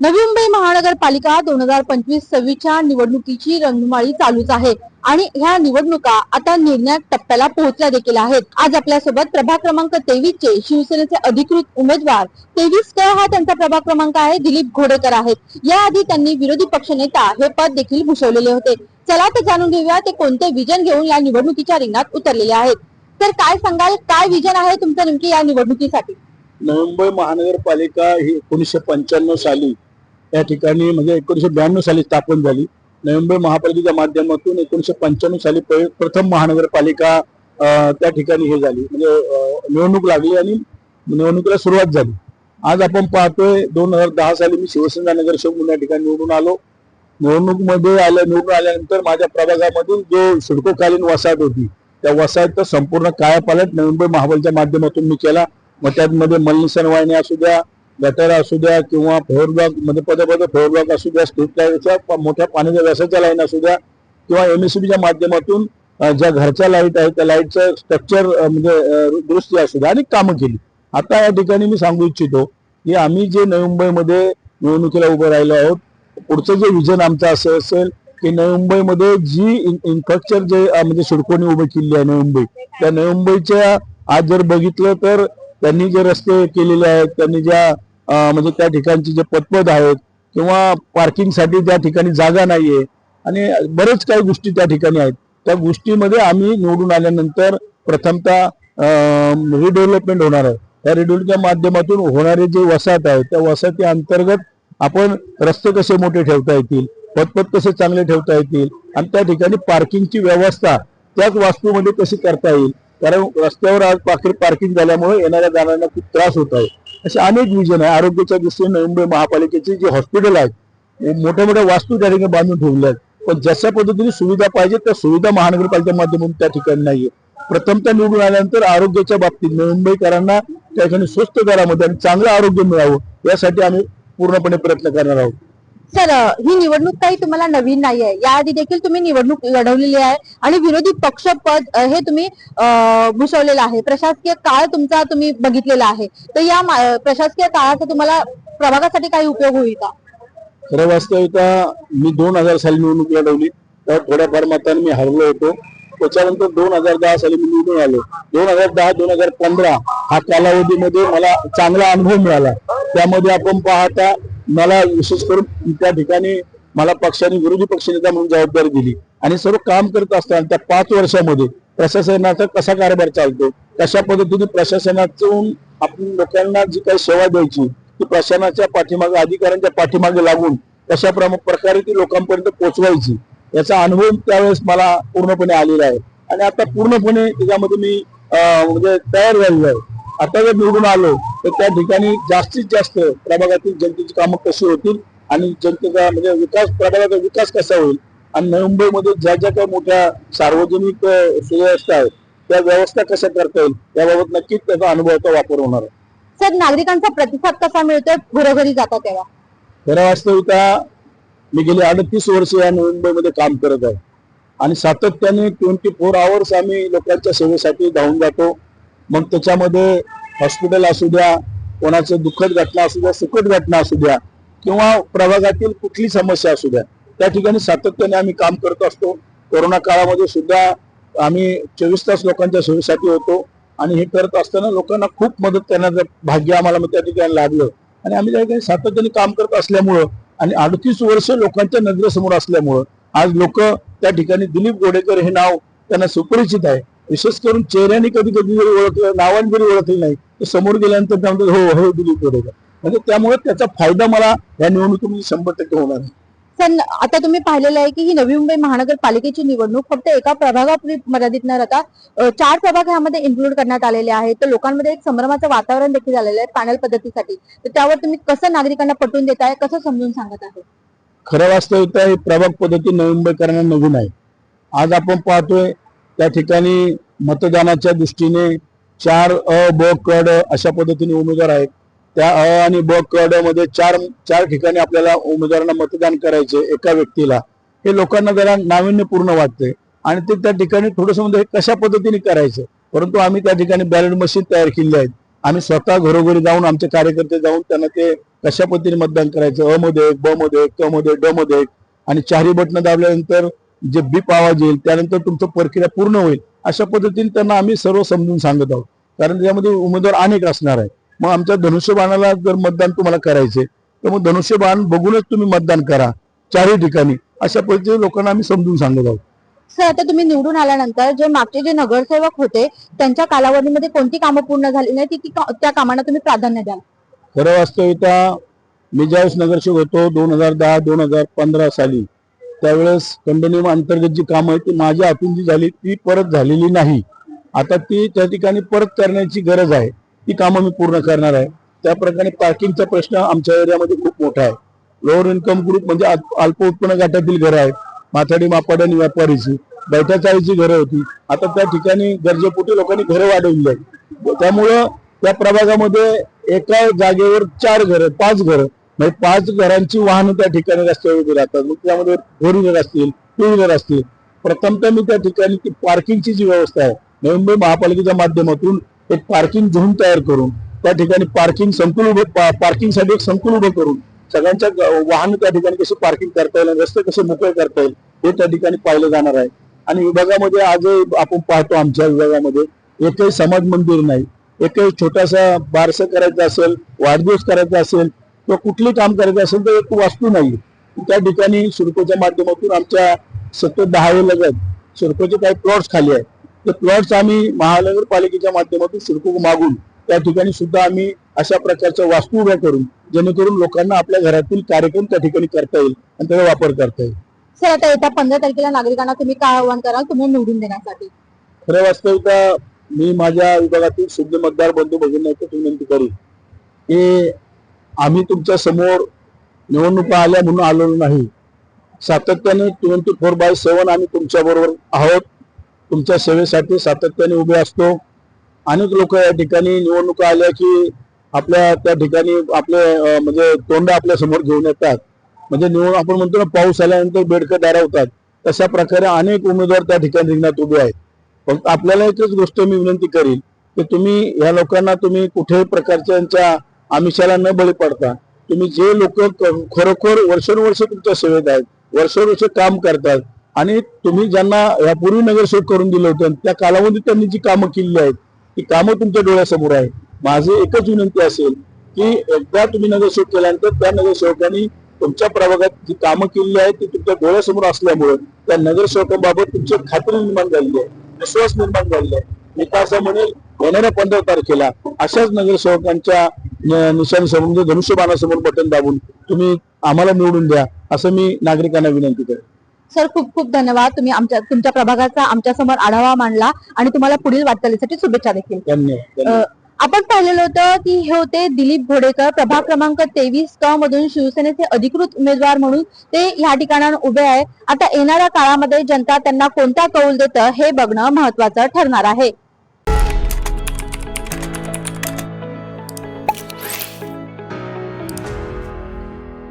नवी मुंबई महानगरपालिका दोन हजार पंचवीस सव्वीसच्या निवडणुकीची रंगमाळी चालूच आहे. आणि ह्या निवडणुका आता निर्णायक टप्प्याला पोहोचल्या देखील आहेत. आज आपल्यासोबत प्रभाग क्रमांक तेवीस चे शिवसेनेचे अधिकृत उमेदवार तेवीस क हा त्यांचा प्रभाग क्रमांक आहे दिलीप घोडेकर आहेत. याआधी त्यांनी विरोधी पक्षनेता हे पद देखील भूषवलेले होते. चला तर जाणून घेऊया ते कोणते विजन घेऊन या निवडणुकीच्या रिंगणात उतरलेले आहेत. तर काय सांगाल काय विजन आहे तुमचं नेमकी या निवडणुकीसाठी? मुंबई महानगरपालिका ही एकोणीसशे पंच्याण्णव साली या ठिकाणी म्हणजे एकोणीसशे ब्याण्णव साली स्थापन झाली. नवी मुंबई महापालिकेच्या माध्यमातून एकोणीसशे पंच्याण्णव साली प्रथम महानगरपालिका त्या ठिकाणी हे झाली. म्हणजे निवडणूक लागली आणि निवडणुकीला सुरुवात झाली. आज आपण पाहतोय दोन हजार दहा साली मी शिवसेना नगरसेवक म्हणून या ठिकाणी निवडून आलो. निवडणूकमध्ये आल्या निवडून आल्यानंतर माझ्या प्रभागामधील जो सिडकोकालीन वसाहत होती त्या वसाहतचा संपूर्ण कायापालट नवी मुंबई महापालिकेच्या माध्यमातून मी केला. मग त्यामध्ये मल्लिसन वाहिनी असू द्या गटर असू द्या किंवा फ्लोअरब्लॉकमध्ये म्हणजे पदे पद फ्लोअरब्लॉक असू द्या स्ट्रीट लाईटच्या मोठ्या पाण्याच्या व्यासाच्या लाईन असू द्या किंवा एमएससीबीच्या माध्यमातून ज्या घरच्या लाइट आहेत त्या लाईटचं स्ट्रक्चर म्हणजे दुरुस्ती असू द्या आणि कामं केली. आता या ठिकाणी मी सांगू इच्छितो की आम्ही जे नवी मुंबईमध्ये निवडणुकीला उभं राहिलो आहोत पुढचं जे विजन आमचं असं असेल की नवी मुंबईमध्ये जी इन्फ्रास्ट्रक्चर जे म्हणजे सिडकोने उभी केली आहे नवी मुंबई त्या नवी मुंबईच्या आज जर बघितलं तर त्यांनी जे रस्ते केलेले आहेत त्यांनी ज्या म्हणजे त्या ठिकाणचे जे पदपद आहेत किंवा पार्किंगसाठी त्या ठिकाणी जागा नाहीये आणि बरेच काही गोष्टी त्या ठिकाणी आहेत. त्या गोष्टीमध्ये आम्ही निवडून आल्यानंतर प्रथमतः रिडेव्हलपमेंट होणार आहे. त्या रिडेव्हलपच्या माध्यमातून होणारे जे वसाहत आहे त्या वसाहती अंतर्गत आपण रस्ते कसे मोठे ठेवता येतील पदपद कसे चांगले ठेवता येतील आणि त्या ठिकाणी पार्किंगची व्यवस्था त्याच वास्तूमध्ये कशी करता येईल? कारण रस्त्यावर आज पाखरी पार्किंग झाल्यामुळे येणाऱ्या जाणाऱ्यांना खूप त्रास होत आहे. असे अनेक विजन आहे. आरोग्याच्या दृष्टीने मुंबई महापालिकेचे जे हॉस्पिटल आहेत मोठ्या मोठ्या वास्तू त्या ठिकाणी बांधून ठेवल्या आहेत. पण जशा पद्धतीने सुविधा पाहिजे त्या सुविधा महानगरपालिकेच्या माध्यमातून त्या ठिकाणी नाहीये प्रथमतः निवडून आल्यानंतर आरोग्याच्या बाबतीत मुंबईकरांना त्या ठिकाणी स्वस्त दरामध्ये आणि चांगलं आरोग्य मिळावं यासाठी आम्ही पूर्णपणे प्रयत्न करणार आहोत. सर ही निवडणूक काही तुम्हाला नवीन नाही आहे याआधी देखील तुम्ही निवडणूक लढवलेली आहे आणि विरोधी पक्ष पद हे तुम्ही भूषवलेलं आहे. प्रशासकीय काळ तुमचा तुम्ही बघितलेला आहे. तर या प्रशासकीय काळाचा तुम्हाला प्रभागासाठी काही उपयोग होईल का? खरं वास्तविकता मी दोन हजार साली निवडणूक लढवली. तर थोड्याफार मताने मी हरलो होतो. त्याच्यानंतर दोन हजार दहा साली मी निवडून आलो. दोन हजार दहा दोन हजार पंधरा हा कालावधीमध्ये मला चांगला अनुभव मिळाला. त्यामध्ये आपण पाहता मला विशेष करून त्या ठिकाणी मला पक्षाने विरोधी पक्षनेता म्हणून जबाबदारी दिली. आणि सर्व काम करत असताना त्या पाच वर्षामध्ये प्रशासनाचा कसा कारभार चालतो कशा पद्धतीने प्रशासनातून आपण लोकांना जी काही सेवा द्यायची ती प्रशासनाच्या पाठीमागे अधिकाऱ्यांच्या पाठीमागे लागून कशा प्रमा- प्रकारे ती लोकांपर्यंत पोहोचवायची याचा अनुभव त्यावेळेस मला पूर्णपणे आलेला आहे. आणि आता पूर्णपणे त्याच्यामध्ये मी म्हणजे तयार झालेलो आहे. आता जर निवडून आलो तर त्या ठिकाणी जास्तीत जास्त प्रभागातील जनतेची कामं कशी होतील आणि जनतेचा म्हणजे विकास प्रभागाचा विकास कसा होईल? आणि नवी मुंबईमध्ये ज्या ज्या काही मोठ्या सार्वजनिक सुव्यवस्था आहेत त्या व्यवस्था कशा करता येईल? याबाबत नक्कीच त्याचा अनुभवाचा वापर होणार आहे. सर नागरिकांचा प्रतिसाद कसा मिळतोय? घरोघरी जाता तेव्हा. खरं वास्तविकता मी गेली अडतीस वर्ष या नवी मुंबईमध्ये काम करत आहे. आणि सातत्याने ट्वेंटी फोर आवर्स आम्ही लोकांच्या सेवेसाठी धावून जातो. मग त्याच्यामध्ये हॉस्पिटल असू द्या कोणाचं दुःखद घटना असू द्या सुखद घटना असू द्या किंवा प्रभागातील कुठली समस्या असू द्या त्या ठिकाणी सातत्याने आम्ही काम करत असतो. कोरोना काळामध्ये सुद्धा आम्ही चोवीस तास लोकांच्या सोयीसाठी होतो आणि हे करत असताना लोकांना खूप मदत करण्याचं भाग्य आम्हाला मग त्या ठिकाणी लागलं. आणि आम्ही त्या ठिकाणी सातत्याने काम करत असल्यामुळं आणि अडतीस वर्ष लोकांच्या नजरेसमोर असल्यामुळं आज लोक त्या ठिकाणी दिलीप गोडेकर हे नाव त्यांना सुपरिचित आहे. विशेष करून चेहऱ्याने कधी कधी जरी ओळखलं नावाने जरी ओळखलं नाही तर समोर गेल्यानंतर त्या म्हणतात हो हो दिलीप गोडेकर म्हणजे त्यामुळे त्याचा फायदा मला या निवडणुकीमध्ये शंभर टक्के होणार आहे. सर आता तुम्ही पाहिलेलं आहे की ही नवी मुंबई महानगरपालिकेची निवडणूक फक्त एका प्रभागापुरती मर्यादित न राहता चार प्रभाग ह्यामध्ये इन्क्लूड करण्यात आलेले आहेत. तर लोकांमध्ये एक संभ्रमाचं वातावरण देखील झालेलं आहे पॅनल पद्धतीसाठी. तर त्यावर तुम्ही कसं नागरिकांना पटवून देताय कसं समजून सांगत आहे खरं वास्तविकता ही प्रभाग पद्धती नवी मुंबईकरांना नवीन आहे. आज आपण पाहतोय त्या ठिकाणी मतदानाच्या दृष्टीने चार अ ब कड अशा पद्धतीने उमेदवार आहेत. त्या अ आणि ब कडमध्ये चार चार ठिकाणी आपल्याला उमेदवारांना मतदान करायचे एका व्यक्तीला. हे लोकांना जरा नाविन्यपूर्ण वाटते आणि ते त्या ठिकाणी थोडंसं म्हणजे हे कशा पद्धतीने करायचं? परंतु आम्ही त्या ठिकाणी बॅलेट मशीन तयार केली आहेत. आम्ही स्वतः घरोघरी जाऊन आमचे कार्यकर्ते जाऊन त्यांना ते कशा पद्धतीने मतदान करायचं? अ मध्ये ब मध्ये क मध्ये ड मध्ये आणि चारही बटणं दाबल्यानंतर जे बीप आवाज येईल त्यानंतर तुमचं प्रक्रिया पूर्ण होईल अशा पद्धतीने त्यांना आम्ही सर्व समजून सांगत आहोत. कारण त्यामध्ये उमेदवार अनेक असणार आहे मग आमच्या धनुष्यबाणाला जर मतदान तुम्हाला करायचे तर मग धनुष्यबाण बघूनच तुम्ही मतदान करा चारही ठिकाणी. अशा पद्धतीने लोकांना आम्ही समजून सांगत आहोत. सर आता तुम्ही निवडून आल्यानंतर जे मागचे जे नगरसेवक होते त्यांच्या कालावधीमध्ये कोणती कामं पूर्ण झाली नाही ती त्या कामांना तुम्ही प्राधान्य द्याल? खरं वास्तविकता मी ज्यावेळेस नगरसेवक होतो दोन हजार दहा दोन हजार पंधरा साली त्यावेळेस कंडोनियम अंतर्गत जी कामं आहेत ती माझ्या हातून जी झाली ती परत झालेली नाही. आता ती त्या ठिकाणी परत करण्याची गरज आहे. ती कामं मी पूर्ण करणार आहे. त्याप्रकारे पार्किंगचा प्रश्न आमच्या एरियामध्ये खूप मोठा आहे. लोअर इन्कम ग्रुप म्हणजे अल्प उत्पन्न गटातील घरं आहेत. माथाडी मापाड आणि व्यापारीची. बैठ्या चाळीची घरं होती. आता त्या ठिकाणी गरजेपोटी लोकांनी घरं वाढवली आहेत. त्यामुळं त्या प्रभागामध्ये एका जागेवर चार घरं पाच घरं म्हणजे पाच घरांची वाहनं त्या ठिकाणी रस्त्यावर उभी राहतात. मग त्यामध्ये फोर व्हीलर असतील टू व्हीलर असतील. प्रथमतः मी त्या ठिकाणी ती पार्किंगची जी व्यवस्था आहे नवी मुंबई महापालिकेच्या माध्यमातून एक पार्किंग झोन तयार करून त्या ठिकाणी पार्किंग संकुल उभं पार्किंगसाठी एक संकुल उभं करून सगळ्यांच्या वाहन त्या ठिकाणी कसे पार्किंग करता येईल रस्ते कसे मोकळे करता येईल हे त्या ठिकाणी पाहिलं जाणार आहे. आणि विभागामध्ये आजही आपण पाहतो आमच्या विभागामध्ये एकही समाज मंदिर नाही. एकही छोटासा बारसं करायचं असेल वाढदिवस करायचा असेल किंवा कुठले काम करायचं असेल तर एक वास्तू नाही त्या ठिकाणी सिडकोच्या माध्यमातून आमच्या सतत दहा लगत सिडकोचे काही प्लॉट्स खाली आहेत ते प्लॉट्स आम्ही महानगरपालिकेच्या माध्यमातून सिडको मागून त्या ठिकाणी सुद्धा आम्ही अशा प्रकारच्या वास्तू उभ्या करून जेणेकरून लोकांना आपल्या घरातील कार्यक्रम त्या ठिकाणी करता येईल आणि त्याचा वापर करता येईल. सर आता येत्या पंधरा तारखेला नागरिकांना तुम्ही काय आव्हान कराल? तुम्ही निवडून देण्यासाठी. खरं वास्तविकता मी माझ्या विभागातील शुद्ध मतदार बंधू भगिनींना विनंती करीन. की आम्ही तुमच्यासमोर निवडणुका आल्या म्हणून आलेलो नाही. सातत्याने ट्वेंटी फोर बाय सेवन आम्ही तुमच्याबरोबर आहोत. तुमच्या सेवेसाठी सातत्याने उभे असतो. अनेक लोक या ठिकाणी निवडणुका आल्या की आपल्या त्या ठिकाणी आपले म्हणजे तोंड आपल्यासमोर घेऊन येतात. म्हणजे निवड आपण म्हणतो ना पाऊस आल्यानंतर बेडकं दारावतात. तशा प्रकारे अनेक उमेदवार त्या ठिकाणी रिंगणात उभे आहेत. फक्त आपल्याला एकच गोष्ट मी विनंती करीन की तुम्ही या लोकांना तुम्ही कुठेही प्रकारच्या यांच्या आमिषाला न बळी पडता तुम्ही जे लोक खरोखर वर्षानुवर्ष तुमच्या सेवेत आहेत वर्षानुवर्ष काम करतात आणि तुम्ही ज्यांना यापूर्वी नगरसेवक करून दिलं होतं त्या कालावधीत त्यांनी जी कामं केली आहेत ती कामं तुमच्या डोळ्यासमोर आहे माझी एकच विनंती असेल की एकदा तुम्ही नगरसेवक केल्यानंतर त्या नगरसेवकांनी तुमच्या प्रभागात जी कामं केलेली आहेत ती तुमच्या डोळ्यासमोर असल्यामुळे त्या नगरसेवकांबाबत तुमची खात्री निर्माण झालेली आहे विश्वास निर्माण झालेला आहे. असं म्हणेल येणाऱ्या पंधरा तारखेला अशाच नगरसेवकांच्या निशाणीसमोर धनुष्यबाणासमोर बटन दाबून तुम्ही आम्हाला निवडून द्या असं मी नागरिकांना विनंती करेन सर खूप खूप धन्यवाद. तुम्ही आमच्या तुमच्या प्रभागाचा आमच्यासमोर आढावा मांडला आणि तुम्हाला पुढील वाटचालीसाठी शुभेच्छा देखील. धन्यवाद आपण पाहिलेलं होतं की हे होते दिलीप घोडेकर प्रभाग क्रमांक तेवीस क मधून शिवसेनेचे अधिकृत उमेदवार म्हणून ते या ठिकाणावर उभे आहे. आता येणाऱ्या काळामध्ये जनता त्यांना कोणता कौल देतं हे बघणं महत्वाचं ठरणार आहे.